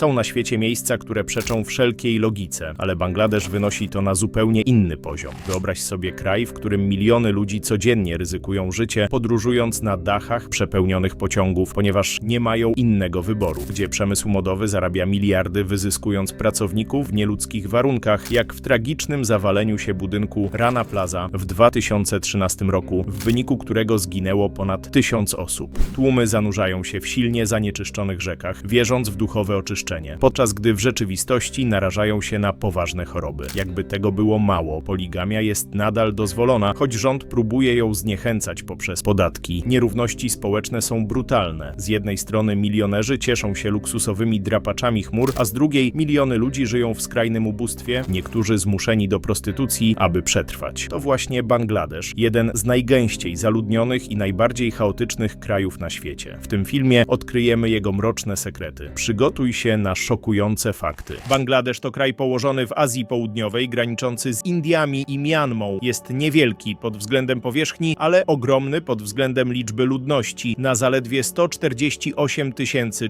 Są na świecie miejsca, które przeczą wszelkiej logice, ale Bangladesz wynosi to na zupełnie inny poziom. Wyobraź sobie kraj, w którym miliony ludzi codziennie ryzykują życie, podróżując na dachach przepełnionych pociągów, ponieważ nie mają innego wyboru, gdzie przemysł modowy zarabia miliardy, wyzyskując pracowników w nieludzkich warunkach, jak w tragicznym zawaleniu się budynku Rana Plaza w 2013 roku, w wyniku którego zginęło ponad tysiąc osób. Tłumy zanurzają się w silnie zanieczyszczonych rzekach, wierząc w duchowe oczyszczenie, podczas gdy w rzeczywistości narażają się na poważne choroby. Jakby tego było mało, poligamia jest nadal dozwolona, choć rząd próbuje ją zniechęcać poprzez podatki. Nierówności społeczne są brutalne. Z jednej strony milionerzy cieszą się luksusowymi drapaczami chmur, a z drugiej miliony ludzi żyją w skrajnym ubóstwie, niektórzy zmuszeni do prostytucji, aby przetrwać. To właśnie Bangladesz, jeden z najgęściej zaludnionych i najbardziej chaotycznych krajów na świecie. W tym filmie odkryjemy jego mroczne sekrety. Przygotuj się na szokujące fakty. Bangladesz to kraj położony w Azji Południowej, graniczący z Indiami i Mianmą. Jest niewielki pod względem powierzchni, ale ogromny pod względem liczby ludności. Na zaledwie 148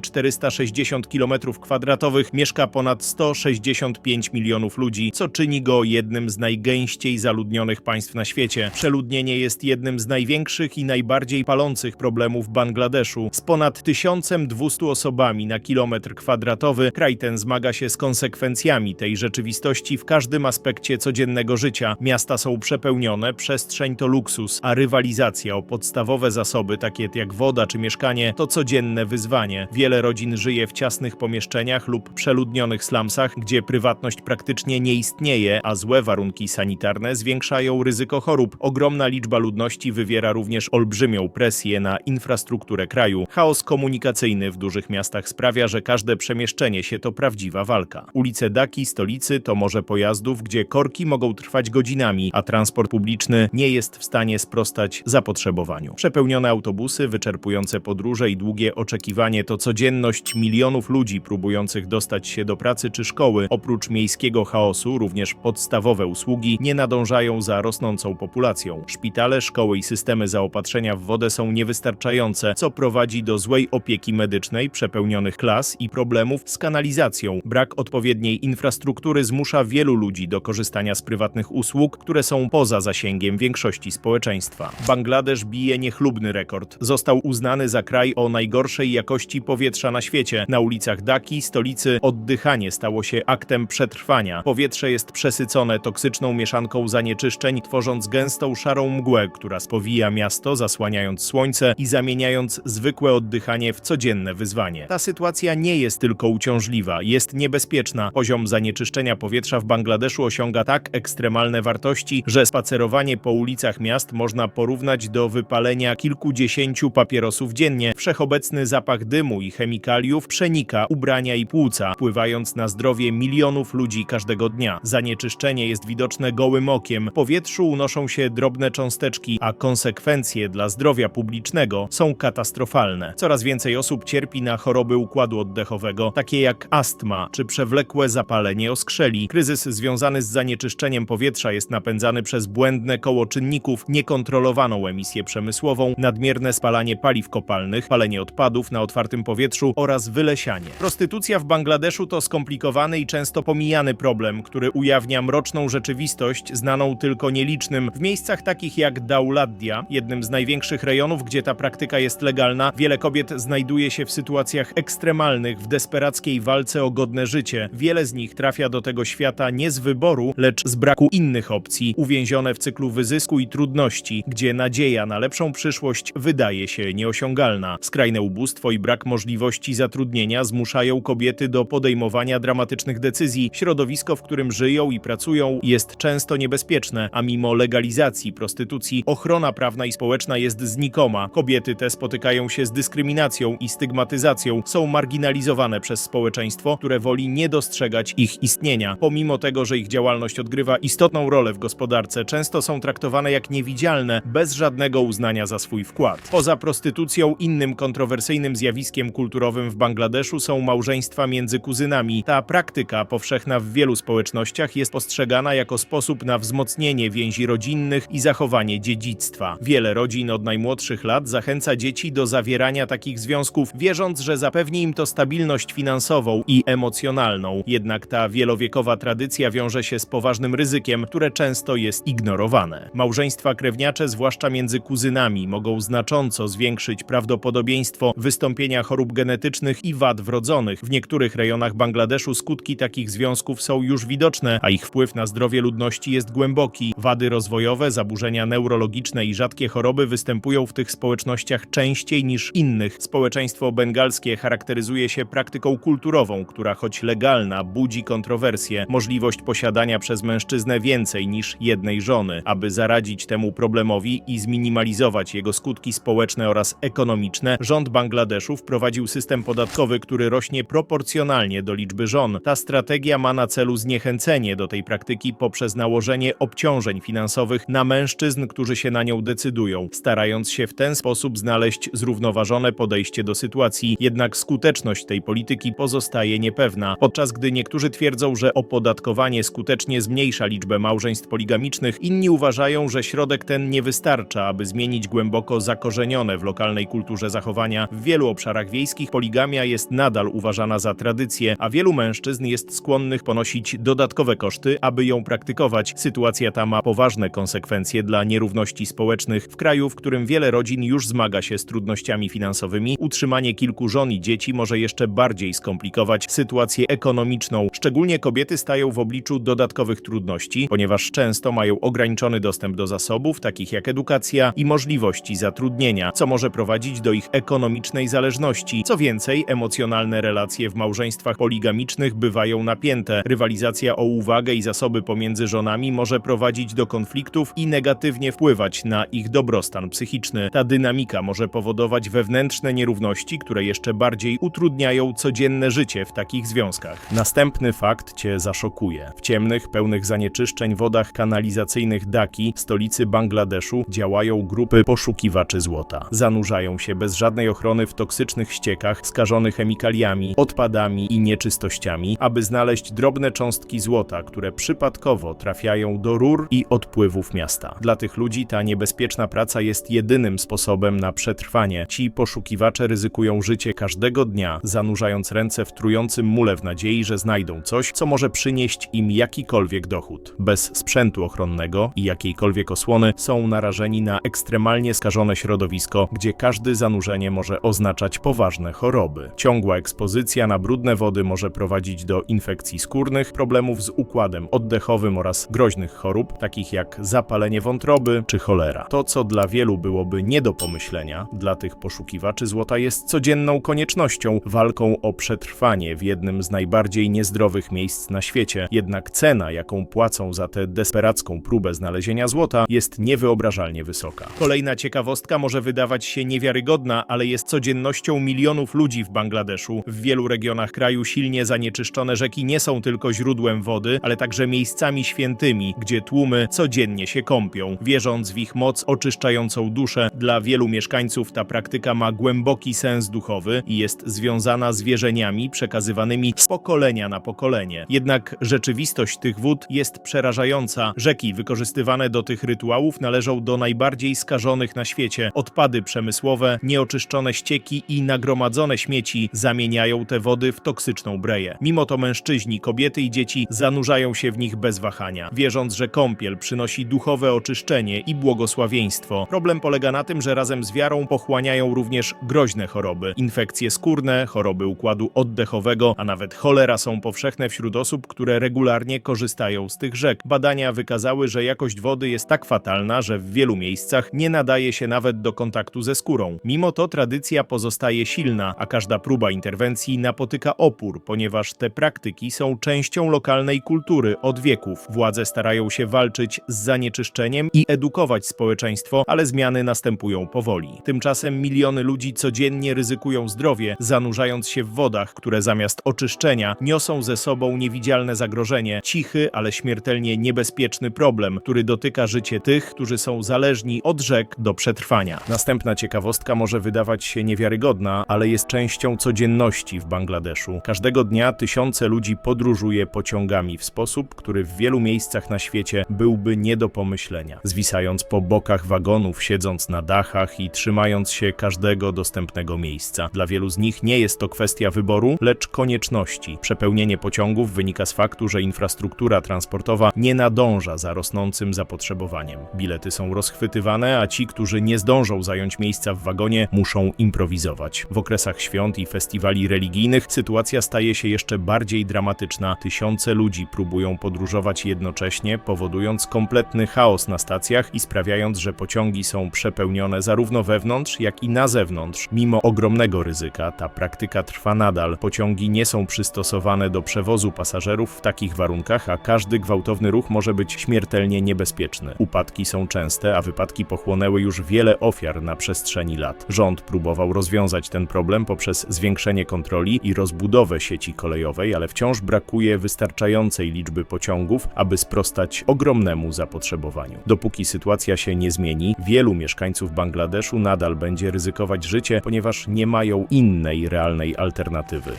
460 km2 mieszka ponad 165 milionów ludzi, co czyni go jednym z najgęściej zaludnionych państw na świecie. Przeludnienie jest jednym z największych i najbardziej palących problemów Bangladeszu. Z ponad 1200 osobami na kilometr kwadratowy kraj ten zmaga się z konsekwencjami tej rzeczywistości w każdym aspekcie codziennego życia. Miasta są przepełnione, przestrzeń to luksus, a rywalizacja o podstawowe zasoby, takie jak woda czy mieszkanie, to codzienne wyzwanie. Wiele rodzin żyje w ciasnych pomieszczeniach lub przeludnionych slumsach, gdzie prywatność praktycznie nie istnieje, a złe warunki sanitarne zwiększają ryzyko chorób. Ogromna liczba ludności wywiera również olbrzymią presję na infrastrukturę kraju. Chaos komunikacyjny w dużych miastach sprawia, że każde przemieszczenie się to prawdziwa walka. Ulice Daki, stolicy to morze pojazdów, gdzie korki mogą trwać godzinami, a transport publiczny nie jest w stanie sprostać zapotrzebowaniu. Przepełnione autobusy, wyczerpujące podróże i długie oczekiwanie to codzienność milionów ludzi próbujących dostać się do pracy czy szkoły. Oprócz miejskiego chaosu, również podstawowe usługi nie nadążają za rosnącą populacją. Szpitale, szkoły i systemy zaopatrzenia w wodę są niewystarczające, co prowadzi do złej opieki medycznej, przepełnionych klas i problemów z kanalizacją. Brak odpowiedniej infrastruktury zmusza wielu ludzi do korzystania z prywatnych usług, które są poza zasięgiem większości społeczeństwa. Bangladesz bije niechlubny rekord. Został uznany za kraj o najgorszej jakości powietrza na świecie. Na ulicach Daki, stolicy, oddychanie stało się aktem przetrwania. Powietrze jest przesycone toksyczną mieszanką zanieczyszczeń, tworząc gęstą szarą mgłę, która spowija miasto, zasłaniając słońce i zamieniając zwykłe oddychanie w codzienne wyzwanie. Ta sytuacja nie jest tylko uciążliwa, jest niebezpieczna. Poziom zanieczyszczenia powietrza w Bangladeszu osiąga tak ekstremalne wartości, że spacerowanie po ulicach miast można porównać do wypalenia kilkudziesięciu papierosów dziennie. Wszechobecny zapach dymu i chemikaliów przenika ubrania i płuca, wpływając na zdrowie milionów ludzi każdego dnia. Zanieczyszczenie jest widoczne gołym okiem. Powietrzu unoszą się drobne cząsteczki, a konsekwencje dla zdrowia publicznego są katastrofalne. Coraz więcej osób cierpi na choroby układu oddechowego, takie jak astma czy przewlekłe zapalenie oskrzeli. Kryzys związany z zanieczyszczeniem powietrza jest napędzany przez błędne koło czynników, niekontrolowaną emisję przemysłową, nadmierne spalanie paliw kopalnych, palenie odpadów na otwartym powietrzu oraz wylesianie. Prostytucja w Bangladeszu to skomplikowany i często pomijany problem, który ujawnia mroczną rzeczywistość znaną tylko nielicznym. W miejscach takich jak Dauladdia, jednym z największych rejonów, gdzie ta praktyka jest legalna, wiele kobiet znajduje się w sytuacjach ekstremalnych, w desperackiej walce o godne życie. Wiele z nich trafia do tego świata nie z wyboru, lecz z braku innych opcji, uwięzione w cyklu wyzysku i trudności, gdzie nadzieja na lepszą przyszłość wydaje się nieosiągalna. Skrajne ubóstwo i brak możliwości zatrudnienia zmuszają kobiety do podejmowania dramatycznych decyzji. Środowisko, w którym żyją i pracują, jest często niebezpieczne, a mimo legalizacji prostytucji ochrona prawna i społeczna jest znikoma. Kobiety te spotykają się z dyskryminacją i stygmatyzacją, są marginalizowane przez społeczeństwo, które woli nie dostrzegać ich istnienia. Pomimo tego, że ich działalność odgrywa istotną rolę w gospodarce, często są traktowane jak niewidzialne, bez żadnego uznania za swój wkład. Poza prostytucją, innym kontrowersyjnym zjawiskiem kulturowym w Bangladeszu są małżeństwa między kuzynami. Ta praktyka, powszechna w wielu społecznościach, jest postrzegana jako sposób na wzmocnienie więzi rodzinnych i zachowanie dziedzictwa. Wiele rodzin od najmłodszych lat zachęca dzieci do zawierania takich związków, wierząc, że zapewni im to stabilność finansową i emocjonalną. Jednak ta wielowiekowa tradycja wiąże się z poważnym ryzykiem, które często jest ignorowane. Małżeństwa krewniacze, zwłaszcza między kuzynami, mogą znacząco zwiększyć prawdopodobieństwo wystąpienia chorób genetycznych i wad wrodzonych. W niektórych rejonach Bangladeszu skutki takich związków są już widoczne, a ich wpływ na zdrowie ludności jest głęboki. Wady rozwojowe, zaburzenia neurologiczne i rzadkie choroby występują w tych społecznościach częściej niż innych. Społeczeństwo bengalskie charakteryzuje się praktyką kulturową, która choć legalna, budzi kontrowersje. Możliwość posiadania przez mężczyznę więcej niż jednej żony, aby zaradzić temu problemowi i zminimalizować jego skutki społeczne oraz ekonomiczne, rząd Bangladeszu wprowadził system podatkowy, który rośnie proporcjonalnie do liczby żon. Ta strategia ma na celu zniechęcenie do tej praktyki poprzez nałożenie obciążeń finansowych na mężczyzn, którzy się na nią decydują, starając się w ten sposób znaleźć zrównoważone podejście do sytuacji. Jednak skuteczność tej polityki pozostaje niepewna, podczas gdy niektórzy twierdzą, że opodatkowanie skutecznie zmniejsza liczbę małżeństw poligamicznych, inni uważają, że środek ten nie wystarcza, aby zmienić głęboko zakorzenione w lokalnej kulturze zachowania. W wielu obszarach wiejskich poligamia jest nadal uważana za tradycję, a wielu mężczyzn jest skłonnych ponosić dodatkowe koszty, aby ją praktykować. Sytuacja ta ma poważne konsekwencje dla nierówności społecznych. W kraju, w którym wiele rodzin już zmaga się z trudnościami finansowymi, utrzymanie kilku żon i dzieci może jeszcze bardziej skomplikować sytuację ekonomiczną. Szczególnie kobiety stają w obliczu dodatkowych trudności, ponieważ często mają ograniczony dostęp do zasobów, takich jak edukacja i możliwości zatrudnienia, co może prowadzić do ich ekonomicznej zależności. Co więcej, emocjonalne relacje w małżeństwach poligamicznych bywają napięte. Rywalizacja o uwagę i zasoby pomiędzy żonami może prowadzić do konfliktów i negatywnie wpływać na ich dobrostan psychiczny. Ta dynamika może powodować wewnętrzne nierówności, które jeszcze bardziej utrudniają codzienne życie w takich związkach. Następny fakt cię zaszokuje. W ciemnych, pełnych zanieczyszczeń wodach kanalizacyjnych Daki, stolicy Bangladeszu, działają grupy poszukiwaczy złota. Zanurzają się bez żadnej ochrony w toksycznych ściekach skażonych chemikaliami, odpadami i nieczystościami, aby znaleźć drobne cząstki złota, które przypadkowo trafiają do rur i odpływów miasta. Dla tych ludzi ta niebezpieczna praca jest jedynym sposobem na przetrwanie. Ci poszukiwacze ryzykują życie każdego dnia, zanurzając ręce w trującym mule w nadziei, że znajdą coś, co może przynieść im jakikolwiek dochód. Bez sprzętu ochronnego i jakiejkolwiek osłony są narażeni na ekstremalnie skażone środowisko, gdzie każde zanurzenie może oznaczać poważne choroby. Ciągła ekspozycja na brudne wody może prowadzić do infekcji skórnych, problemów z układem oddechowym oraz groźnych chorób, takich jak zapalenie wątroby czy cholera. To, co dla wielu byłoby nie do pomyślenia, dla tych poszukiwaczy złota jest codzienną koniecznością, walką o przetrwanie w jednym z najbardziej niezdrowych miejsc na świecie. Jednak cena, jaką płacą za tę desperacką próbę znalezienia złota, jest niewyobrażalnie wysoka. Kolejna ciekawostka może wydawać się niewiarygodna, ale jest codziennością milionów ludzi w Bangladeszu. W wielu regionach kraju silnie zanieczyszczone rzeki nie są tylko źródłem wody, ale także miejscami świętymi, gdzie tłumy codziennie się kąpią, wierząc w ich moc oczyszczającą duszę. Dla wielu mieszkańców ta praktyka ma głęboki sens duchowy i jest związana z wierzeniami przekazywanymi z pokolenia na pokolenie. Jednak rzeczywistość tych wód jest przerażająca. Rzeki wykorzystywane do tych rytuałów należą do najbardziej skażonych na świecie. Odpady przemysłowe, nieoczyszczone ścieki i nagromadzone śmieci zamieniają te wody w toksyczną breję. Mimo to mężczyźni, kobiety i dzieci zanurzają się w nich bez wahania, wierząc, że kąpiel przynosi duchowe oczyszczenie i błogosławieństwo. Problem polega na tym, że razem z wiarą pochłaniają również groźne choroby. Infekcje skórne, choroby układu oddechowego, a nawet cholera są powszechne wśród osób, które regularnie korzystają z tych rzek. Badania wykazały, że jakość wody jest tak fatalna, że w wielu miejscach nie nadaje się nawet do kontaktu ze skórą. Mimo to tradycja pozostaje silna, a każda próba interwencji napotyka opór, ponieważ te praktyki są częścią lokalnej kultury od wieków. Władze starają się walczyć z zanieczyszczeniem i edukować społeczeństwo, ale zmiany następują powoli. Tymczasem miliony ludzi codziennie ryzykują zdrowie, zanurzając się w wodach, które zamiast oczyszczenia niosą ze sobą niewidzialne zagrożenie, cichy, ale śmiertelnie niebezpieczny problem, który dotyka życie tych, którzy są zależni od rzek do przetrwania. Następna ciekawostka może wydawać się niewiarygodna, ale jest częścią codzienności w Bangladeszu. Każdego dnia tysiące ludzi podróżuje pociągami w sposób, który w wielu miejscach na świecie byłby nie do pomyślenia. Zwisając po bokach wagonów, siedząc na dachach i trzymając się każdego dostępnego miejsca. Dla wielu z nich nie jest to kwestia kwestia wyboru, lecz konieczności. Przepełnienie pociągów wynika z faktu, że infrastruktura transportowa nie nadąża za rosnącym zapotrzebowaniem. Bilety są rozchwytywane, a ci, którzy nie zdążą zająć miejsca w wagonie, muszą improwizować. W okresach świąt i festiwali religijnych sytuacja staje się jeszcze bardziej dramatyczna. Tysiące ludzi próbują podróżować jednocześnie, powodując kompletny chaos na stacjach i sprawiając, że pociągi są przepełnione zarówno wewnątrz, jak i na zewnątrz. Mimo ogromnego ryzyka, ta praktyka trwa nadal. Pociągi nie są przystosowane do przewozu pasażerów w takich warunkach, a każdy gwałtowny ruch może być śmiertelnie niebezpieczny. Upadki są częste, a wypadki pochłonęły już wiele ofiar na przestrzeni lat. Rząd próbował rozwiązać ten problem poprzez zwiększenie kontroli i rozbudowę sieci kolejowej, ale wciąż brakuje wystarczającej liczby pociągów, aby sprostać ogromnemu zapotrzebowaniu. Dopóki sytuacja się nie zmieni, wielu mieszkańców Bangladeszu nadal będzie ryzykować życie, ponieważ nie mają innej realnej alternatywy.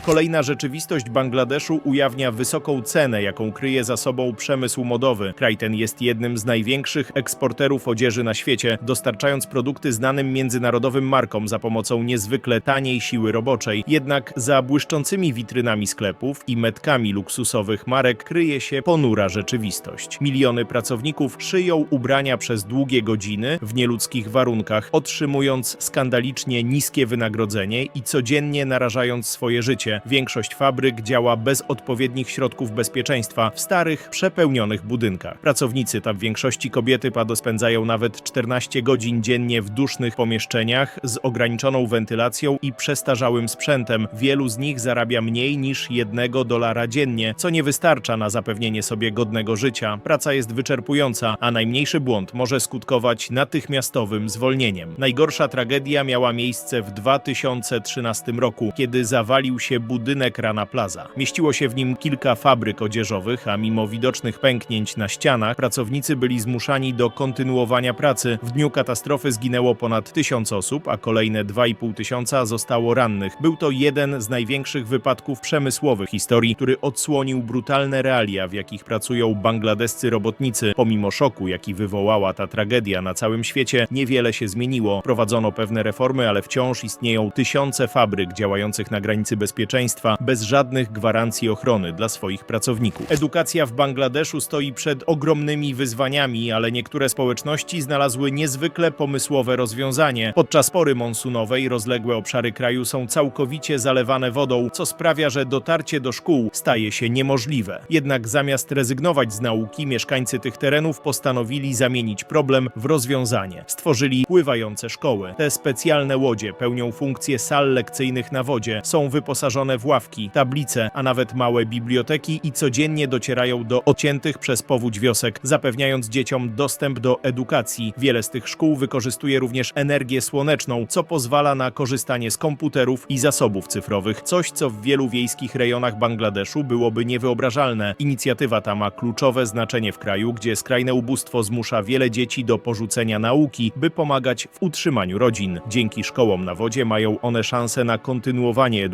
Kolejna rzeczywistość Bangladeszu ujawnia wysoką cenę, jaką kryje za sobą przemysł modowy. Kraj ten jest jednym z największych eksporterów odzieży na świecie, dostarczając produkty znanym międzynarodowym markom za pomocą niezwykle taniej siły roboczej. Jednak za błyszczącymi witrynami sklepów i metkami luksusowych marek kryje się ponura rzeczywistość. Miliony pracowników szyją ubrania przez długie godziny w nieludzkich warunkach, otrzymując skandalicznie niskie wynagrodzenie i codziennie narażając swoje życie. Większość fabryk działa bez odpowiednich środków bezpieczeństwa w starych, przepełnionych budynkach. Pracownicy, tam w większości kobiety, pado spędzają nawet 14 godzin dziennie w dusznych pomieszczeniach z ograniczoną wentylacją i przestarzałym sprzętem. Wielu z nich zarabia mniej niż jednego dolara dziennie, co nie wystarcza na zapewnienie sobie godnego życia. Praca jest wyczerpująca, a najmniejszy błąd może skutkować natychmiastowym zwolnieniem. Najgorsza tragedia miała miejsce w 2013 roku, kiedy zawalił się budynek Rana Plaza. Mieściło się w nim kilka fabryk odzieżowych, a mimo widocznych pęknięć na ścianach, pracownicy byli zmuszani do kontynuowania pracy. W dniu katastrofy zginęło ponad tysiąc osób, a kolejne 2,5 tysiąca zostało rannych. Był to jeden z największych wypadków przemysłowych historii, który odsłonił brutalne realia, w jakich pracują bangladescy robotnicy. Pomimo szoku, jaki wywołała ta tragedia na całym świecie, niewiele się zmieniło. Prowadzono pewne reformy, ale wciąż istnieją tysiące fabryk działających na granicy bezpieczeństwa, bez żadnych gwarancji ochrony dla swoich pracowników. Edukacja w Bangladeszu stoi przed ogromnymi wyzwaniami, ale niektóre społeczności znalazły niezwykle pomysłowe rozwiązanie. Podczas pory monsunowej rozległe obszary kraju są całkowicie zalewane wodą, co sprawia, że dotarcie do szkół staje się niemożliwe. Jednak zamiast rezygnować z nauki, mieszkańcy tych terenów postanowili zamienić problem w rozwiązanie. Stworzyli pływające szkoły. Te specjalne łodzie pełnią funkcję sal lekcyjnych na wodzie, są wyposażone w ławki, tablice, a nawet małe biblioteki i codziennie docierają do odciętych przez powódź wiosek, zapewniając dzieciom dostęp do edukacji. Wiele z tych szkół wykorzystuje również energię słoneczną, co pozwala na korzystanie z komputerów i zasobów cyfrowych, coś co w wielu wiejskich rejonach Bangladeszu byłoby niewyobrażalne. Inicjatywa ta ma kluczowe znaczenie w kraju, gdzie skrajne ubóstwo zmusza wiele dzieci do porzucenia nauki, by pomagać w utrzymaniu rodzin. Dzięki szkołom na wodzie mają one szansę na kontynuowanie edukacji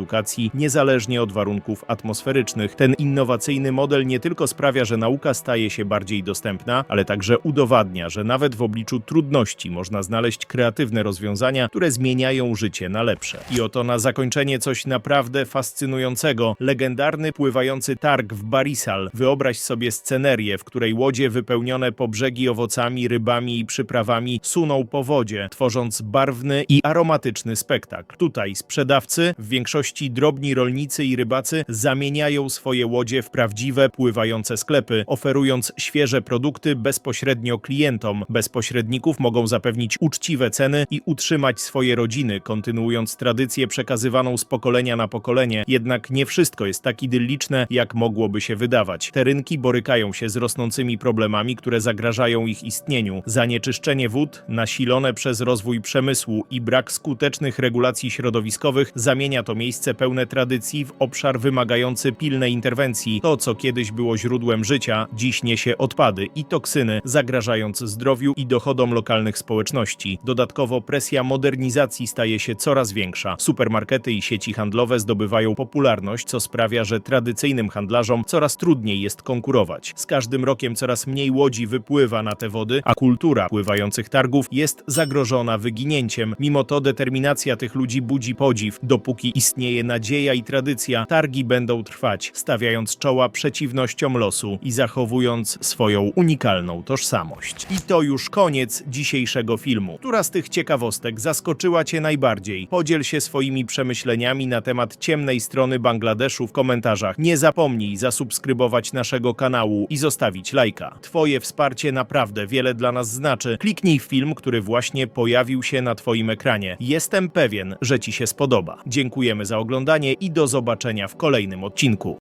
niezależnie od warunków atmosferycznych. Ten innowacyjny model nie tylko sprawia, że nauka staje się bardziej dostępna, ale także udowadnia, że nawet w obliczu trudności można znaleźć kreatywne rozwiązania, które zmieniają życie na lepsze. I oto na zakończenie coś naprawdę fascynującego. Legendarny pływający targ w Barisal. Wyobraź sobie scenerię, w której łodzie wypełnione po brzegi owocami, rybami i przyprawami suną po wodzie, tworząc barwny i aromatyczny spektakl. Tutaj sprzedawcy, w większości drobni rolnicy i rybacy, zamieniają swoje łodzie w prawdziwe pływające sklepy, oferując świeże produkty bezpośrednio klientom. Bez pośredników mogą zapewnić uczciwe ceny i utrzymać swoje rodziny, kontynuując tradycję przekazywaną z pokolenia na pokolenie. Jednak nie wszystko jest tak idylliczne, jak mogłoby się wydawać. Te rynki borykają się z rosnącymi problemami, które zagrażają ich istnieniu. Zanieczyszczenie wód, nasilone przez rozwój przemysłu i brak skutecznych regulacji środowiskowych zamienia to miejsce pełne tradycji w obszar wymagający pilnej interwencji. To, co kiedyś było źródłem życia, dziś niesie odpady i toksyny, zagrażając zdrowiu i dochodom lokalnych społeczności. Dodatkowo presja modernizacji staje się coraz większa. Supermarkety i sieci handlowe zdobywają popularność, co sprawia, że tradycyjnym handlarzom coraz trudniej jest konkurować. Z każdym rokiem coraz mniej łodzi wypływa na te wody, a kultura pływających targów jest zagrożona wyginięciem. Mimo to determinacja tych ludzi budzi podziw. Dopóki istnieje istnieje nadzieja i tradycja, targi będą trwać, stawiając czoła przeciwnościom losu i zachowując swoją unikalną tożsamość. I to już koniec dzisiejszego filmu. Która z tych ciekawostek zaskoczyła Cię najbardziej? Podziel się swoimi przemyśleniami na temat ciemnej strony Bangladeszu w komentarzach. Nie zapomnij zasubskrybować naszego kanału i zostawić lajka. Twoje wsparcie naprawdę wiele dla nas znaczy. Kliknij film, który właśnie pojawił się na Twoim ekranie. Jestem pewien, że Ci się spodoba. Dziękujemy za oglądanie i do zobaczenia w kolejnym odcinku.